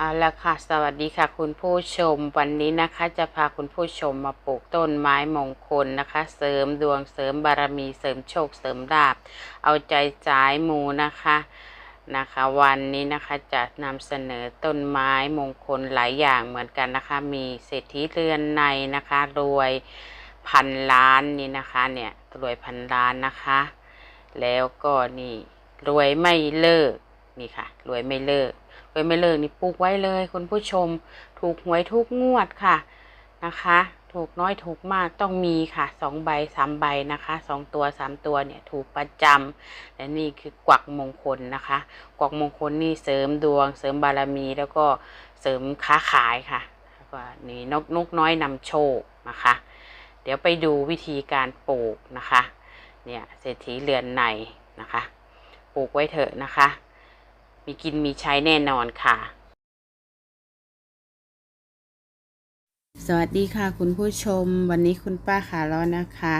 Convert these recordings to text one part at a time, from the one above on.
เอาละค่ะ สวัสดีค่ะ คุณผู้ชมวันนี้นะคะ จะพาคุณผู้ชมมาปลูกต้นไม้มงคลนะคะ เสริมดวงเสริมบารมีเสริมโชคเสริมลาบ เอาใจสายมูนะคะนะคะ วันนี้นะคะจะนำเสนอต้นไม้มงคลหลายอย่างเหมือนกันนะคะ มีเศรษฐีเรือนในนะคะรวยพันล้านนี่นะคะเนี่ยรวยพันล้านนะคะ แล้วก็นี่รวยไม่เลิกนี่ค่ะ รวยไม่เลิก ยไม่เลิกนี่ปลูกไว้เลย คุณผู้ชมถูกหวยทุกงวดค่ะนะคะ ถูกน้อยถูกมากต้องมีค่ะสองใบสามใบนะคะสองตัวสามตัวเนี่ยถูกประจำและนี่คือกวักมงคลนะคะ กวักมงคลนี่เสริมดวง เสริมบารมีแล้วก็เสริมค้าขายค่ะแล้วก็นี่นกนกน้อยนำโชคนะคะ เดี๋ยวไปดูวิธีการปลูกนะคะเนี่ยเศรษฐีเรือนในนะคะ ปลูกไว้เถอะนะคะ มีกินมีใช้แน่นอนค่ะ สวัสดีค่ะคุณผู้ชม วันนี้คุณป้าขาล้อนะคะ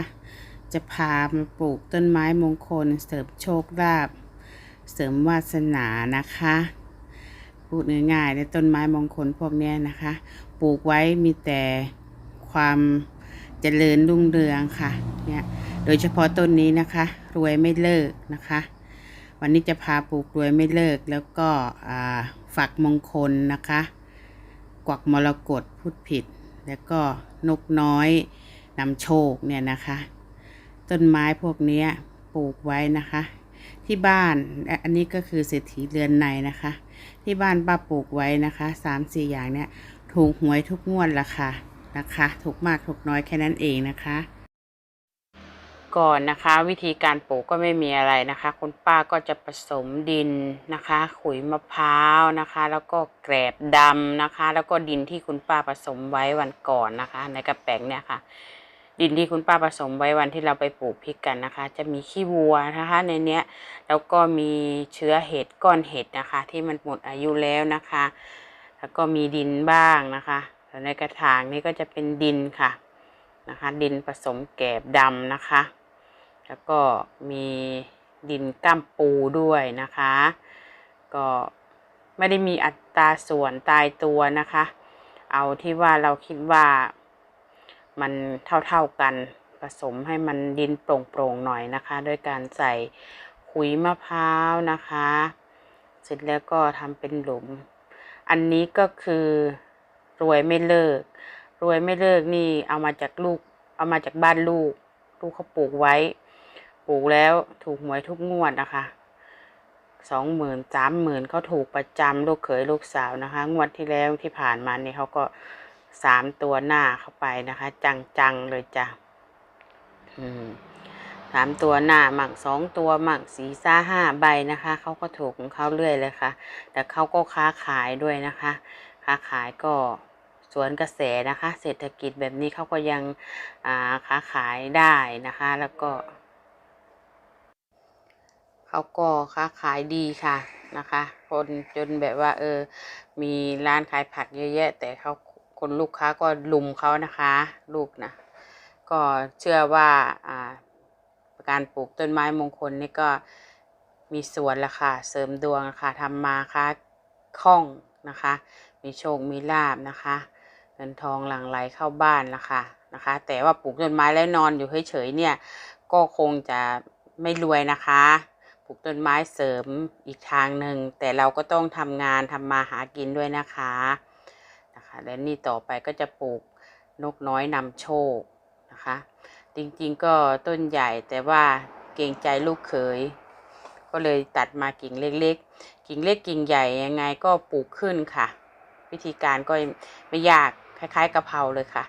จะพามาปลูกต้นไม้มงคล เสริมโชคลาภเสริมวาสนานะคะพูดง่ายๆในต้นไม้มงคลพวกนี้นะคะ ปลูกไว้มีแต่ความเจริญรุ่งเรืองค่ะเนี่ยโดยเฉพาะต้นนี้นะคะ รวยไม่เลิกนะคะ วันนี้จะพาปลูกรวยไม่เลิก แล้วก็อ่าฝักมงคลนะคะ กวักมรกตพูดผิด แล้วก็นกน้อยนำโชคเนี่ยนะคะ ต้นไม้พวกเนี้ยปลูกไว้นะคะ ที่บ้านอันนี้ก็คือเศรษฐีเรือนในนะคะ ที่บ้านป้าปลูกไว้นะคะสามสี่อย่างเนี่ยถูกหวยทุกงวดละค่ะนะคะ ถูกมากถูกน้อยแค่นั้นเองนะคะ ก่อนนะคะ วิธีการปลูกก็ไม่มีอะไรนะคะ คุณป้าก็จะผสมดินนะคะ ขุยมะพร้าวนะคะ แล้วก็แกลบดำนะคะ แล้วก็ดินที่คุณป้าผสมไว้วันก่อนนะคะ ในกระแป้งเนี่ยค่ะ ดินที่คุณป้าผสมไว้วันที่เราไปปลูกพริกกันนะคะ จะมีขี้วัวนะคะ ในเนี้ยแล้วก็มีเชื้อเห็ดก้อนเห็ดนะคะ ที่มันหมดอายุแล้วนะคะ แล้วก็มีดินบ้างนะคะแล้วในกระถางนี้ก็จะเป็นดินค่ะนะคะดินผสมแกลบดำนะคะ แล้วก็มีดินก้ามปูด้วยนะคะ ก็ไม่ได้มีอัตราส่วนตายตัวนะคะ เอาที่ว่าเราคิดว่ามันเท่าๆกันผสมให้มันดินโปร่งๆหน่อยนะคะด้วยการใส่ขุยมะพร้าวนะคะ เสร็จแล้วก็ทำเป็นหลุม อันนี้ก็คือรวยไม่เลิก รวยไม่เลิกนี่เอามาจากลูก เอามาจากบ้านลูก ลูกเขาปลูกไว้ ปลูกแล้วถูกหวยทุกงวดนะคะสองหมื่นสามหมื่นเขาถูกประจำลูกเขยลูกสาวนะคะ งวดที่แล้วที่ผ่านมานี่เขาก็สามตัวหน้าเข้าไปนะคะ จังๆเลยจ้ะสามตัวหน้าหมั่งสองตัวหมั่งสีซ่าห้าใบนะคะเขาก็ถูกของเขาเรื่อยเลยค่ะ แต่เขาก็ค้าขายด้วยนะคะ ค้าขายก็สวนกระแสนะคะ เศรษฐกิจแบบนี้เขาก็ยังค้าขายได้นะคะ แล้วก็ เขาก็ค้าขายดีค่ะนะคะ คนจนแบบว่า เออ มีร้านขายผักเยอะแยะ แต่เขาคนลูกค้าก็ลุมเขานะคะ ลูกนะก็เชื่อว่าอ่าการปลูกต้นไม้มงคลนี่ก็มีส่วนละค่ะ เสริมดวงค่ะทำมาค้าคล่องนะคะ มีโชค มีลาบนะคะ เงินทองหลั่งไหลเข้าบ้านละค่ะนะคะ แต่ว่าปลูกต้นไม้แล้วนอนอยู่เฉยๆเนี่ย ก็คงจะไม่รวยนะคะ ลูกต้นไม้เสริมอีกทางหนึ่ง แต่เราก็ต้องทำงานทำมาหากินด้วยนะคะนะคะ และนี่ต่อไปก็จะปลูกนกน้อยนำโชคนะคะ จริงๆก็ต้นใหญ่แต่ว่าเกรงใจลูกเขย ก็เลยตัดมากิ่งเล็กๆ กิ่งเล็กกิ่งใหญ่ยังไงก็ปลูกขึ้นค่ะ วิธีการก็ไม่ยากคล้ายๆกะเพราเลยค่ะ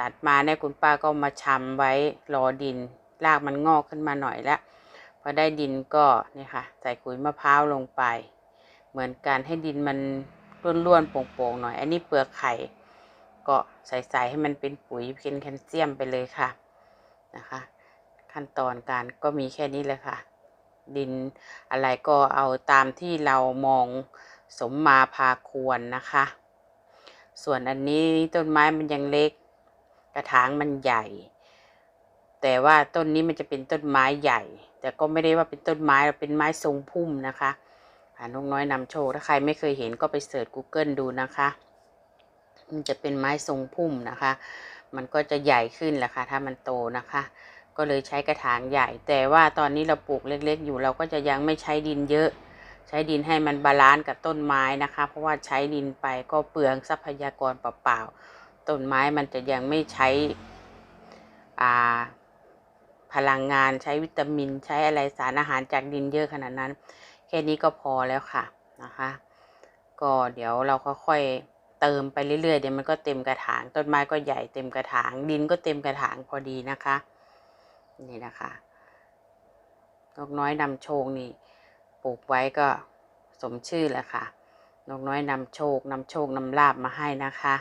ตัดมาเนี่ยคุณป้าก็มาชำไว้รอดินรากมันงอกขึ้นมาหน่อยแล้ว อได้ดินก็เนี่ยค่ะ ใส่ขุยมะพร้าวลงไป เหมือนกันให้ดินมันร่วนๆโป่งๆหน่อย อันนี้เปลือกไข่ ก็ใส่ๆให้มันเป็นปุ๋ยเป็นแคลเซียมไปเลยค่ะนะคะ ขั้นตอนการก็มีแค่นี้เลยค่ะ ดินอะไรก็เอาตามที่เรามองสมมาพาควรนะคะ ส่วนอันนี้ต้นไม้มันยังเล็ก กระถางมันใหญ่ แต่ว่าต้นนี้มันจะเป็นต้นไม้ใหญ่ แต่ก็ไม่ได้ว่าเป็นต้นไม้เป็นไม้ทรงพุ่มนะคะผานกน้อยนำโชคถ้าใครไม่เคยเห็นก็ไปเสิร์ช Google ดูนะคะ มันจะเป็นไม้ทรงพุ่มนะคะ มันก็จะใหญ่ขึ้นแหละค่ะ ถ้ามันโตนะคะ ก็เลยใช้กระถางใหญ่ แต่ว่าตอนนี้เราปลูกเล็กๆ อยู่เราก็จะยังไม่ใช้ดินเยอะ ใช้ดินให้มันบาลานซ์กับต้นไม้นะคะ เพราะว่าใช้ดินไปก็เปลืองทรัพยากรเปล่าๆต้นไม้มันจะยังไม่ใช้อ่า พลังงานใช้วิตามิน ใช้อะไรสารอาหารจากดินเยอะขนาดนั้น แค่นี้ก็พอแล้วค่ะนะคะ ก็เดี๋ยวเราค่อยๆเติมไปเรื่อยๆเดี๋ยวมันก็เต็มกระถาง ต้นไม้ก็ใหญ่เต็มกระถาง ดินก็เต็มกระถางพอดีนะคะนี่นะคะนกน้อยนำโชคนี่ปลูกไว้ก็สมชื่อแหละค่ะนกน้อยนำโชคนำโชคนำลาบมาให้นะคะ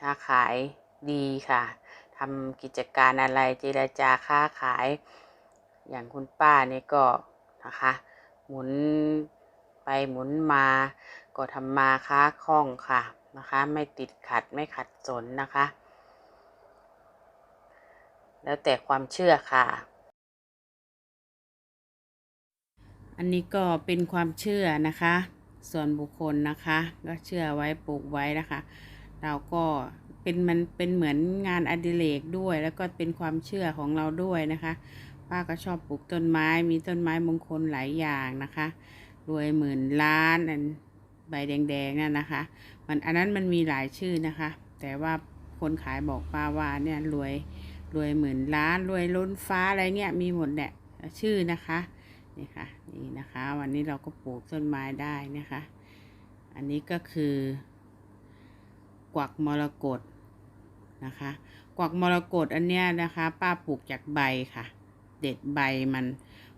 ถ้าขายดีค่ะ ทำกิจการอะไรเจรจาค้าขาย อย่างคุณป้านี่ก็นะคะ หมุนไปหมุนมา ก็ทำมาค้าคล่องค่ะนะคะ ไม่ติดขัดไม่ขัดสนนะคะ แล้วแต่ความเชื่อค่ะ อันนี้ก็เป็นความเชื่อนะคะ ส่วนบุคคลนะคะ ก็เชื่อไว้ปลูกไว้นะคะ เราก็ เป็นมันเป็นเหมือนงานอดิเรกด้วย แล้วก็เป็นความเชื่อของเราด้วยนะคะ ป้าก็ชอบปลูกต้นไม้มีต้นไม้มงคลหลายอย่างนะคะ รวยหมื่นล้านอันใบแดงๆนั่นนะคะ มันอันนั้นมันมีหลายชื่อนะคะ แต่ว่าคนขายบอกป้าว่าเนี่ยรวยรวยหมื่นล้านรวยล้นฟ้าอะไรเงี้ยมีหมดแหละชื่อนะคะนี่ค่ะนี่นะคะ วันนี้เราก็ปลูกต้นไม้ได้นะคะ อันนี้ก็คือ กวักมรกตนะคะ กวักมรกตอันเนี้ยนะคะ ป้าปลูกจากใบค่ะ เด็ดใบมัน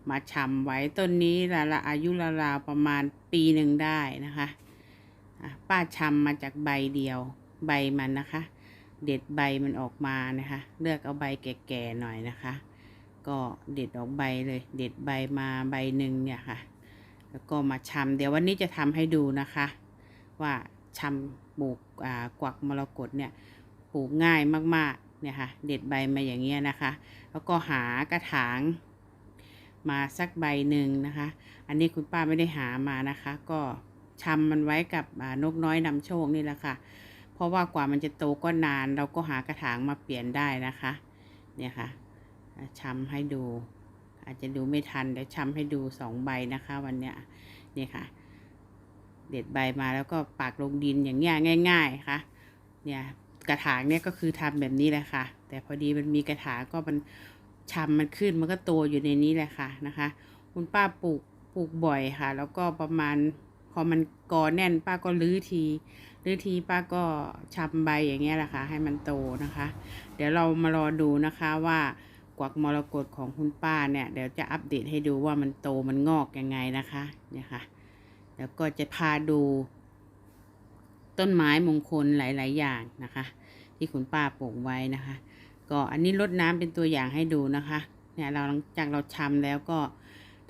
มาชำไว้ต้นนี้ละละอายุละราวประมาณปีหนึ่งได้นะคะป้าชำมาจากใบเดียวใบมันนะคะ เด็ดใบมันออกมานะคะ เลือกเอาใบแก่ๆหน่อยนะคะ ก็เด็ดออกใบเลย เด็ดใบมาใบหนึ่งเนี่ยค่ะ แล้วก็มาชำเดี๋ยววันนี้จะทำให้ดูนะคะ ว่า ชำปลูกกวักมรกตเนี่ยปลูกง่ายมากๆเนี่ยค่ะเด็ดใบมาอย่างเงี้ยนะคะ แล้วก็หากระถางมาสักใบหนึ่งนะคะ อันนี้คุณป้าไม่ได้หามานะคะ ก็ชำมันไว้กับนกน้อยนำโชคนี่แหละค่ะ เพราะว่ากว่ามันจะโตก็นาน เราก็หากระถางมาเปลี่ยนได้นะคะ เนี่ยค่ะชำให้ดู อาจจะดูไม่ทันเดี๋ยวชำให้ดูสองใบนะคะ วันเนี้ยนี่ค่ะ เด็ดใบมาแล้วก็ปากลงดินอย่างเงี้ยง่าย ๆค่ะ เนี่ยกระถางเนี่ยก็คือทำแบบนี้แหละค่ะ แต่พอดีมันมีกระถางก็มันชำมันขึ้นมันก็โตอยู่ในนี้แหละค่ะนะคะ คุณป้าปลูกปลูกบ่อยค่ะ แล้วก็ประมาณพอมันกอแน่นป้าก็รื้อทีรื้อทีป้าก็ชำใบอย่างเงี้ยแหละค่ะ ให้มันโตนะคะ เดี๋ยวเรามารอดูนะคะว่ากวักมรกตของคุณป้าเนี่ย เดี๋ยวจะอัปเดตให้ดูว่ามันโตมันงอกยังไงนะคะ เนี่ยค่ะ แล้วก็จะพาดูต้นไม้มงคลหลาย ๆ อย่างนะคะ ที่คุณป้าปลูกไว้นะคะ ก็อันนี้รดน้ำเป็นตัวอย่างให้ดูนะคะเนี่ยเราหลังจากเราชำแล้วก็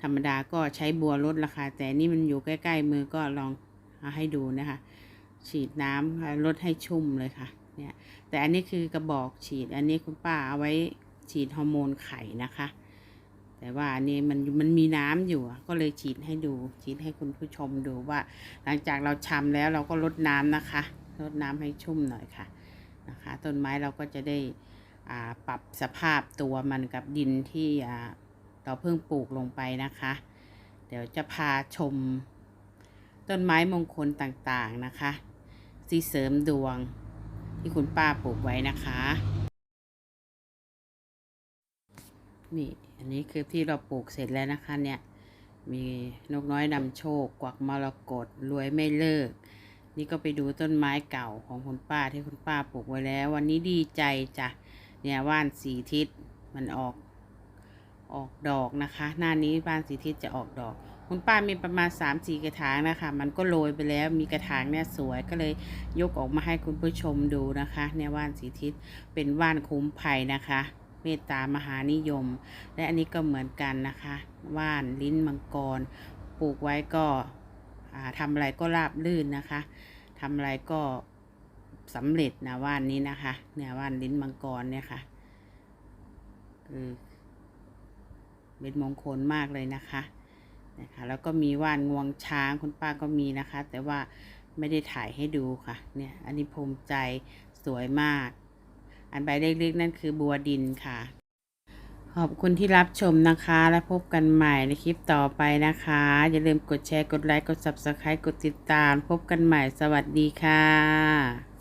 ธรรมดาก็ใช้บัวลดราคา แต่นี่มันอยู่ใกล้ ๆ มือก็ลองเอาให้ดูนะคะ ฉีดน้ำลดให้ชุ่มเลยค่ะเนี่ยแต่อันนี้คือกระบอกฉีดอันนี้คุณป้าเอาไว้ฉีดฮอร์โมนไข่นะคะ แต่ว่าอันนี้มันมันมีน้ำอยู่ก็เลยฉีดให้ดู ฉีดให้คุณผู้ชมดูว่า หลังจากเราชำแล้วเราก็ลดน้ำนะคะ ลดน้ำให้ชุ่มหน่อยค่ะนะคะ ต้นไม้เราก็จะได้ปรับสภาพตัวมันกับดินที่เราเพิ่งปลูกลงไปนะคะ เดี๋ยวจะพาชมต้นไม้มงคลต่างๆนะคะที่เสริมดวงที่คุณป้าปลูกไว้นะคะ นี่ อันนี้คือที่เราปลูกเสร็จแล้วนะคะเนี่ย มีนกน้อยนำโชค กวักมรกตรวยไม่เลิก นี่ก็ไปดูต้นไม้เก่าของคุณป้าที่คุณป้าปลูกไว้แล้ว วันนี้ดีใจจ้ะ เนี่ยว่านสีทิศมันออกออกดอกนะคะ หน้านี้ว่านสีทิศจะออกดอก คุณป้ามีประมาณ3ามสี่กระถางนะคะ มันก็โรยไปแล้วมีกระถางเนี่ยสวยก็เลยยกออกมาให้คุณผู้ชมดูนะคะ เนี่ยว่านสีทิศเป็นว่านคุ้มภัยนะคะ เมตตามหานิยม และอันนี้ก็เหมือนกันนะคะ ว่านลิ้นมังกร ปลูกไว้ก็ทำอะไรก็ราบลื่นนะคะทำอะไรก็สำเร็จนะว่านนี้นะคะ เนี่ยว่านลิ้นมังกรเนี่ยค่ะคือเป็นมงคลมากเลยนะคะนะคะ แล้วก็มีว่านงวงช้างคุณป้าก็มีนะคะ แต่ว่าไม่ได้ถ่ายให้ดูค่ะ เนี่ย อันนี้ภูมิใจสวยมาก อันใบเล็กๆนั่นคือบัวดินค่ะ ขอบคุณที่รับชมนะคะ และพบกันใหม่ในคลิปต่อไปนะคะ อย่าลืมกดแชร์ กดไลค์ กด Subscribe กดติดตาม พบกันใหม่ สวัสดีค่ะ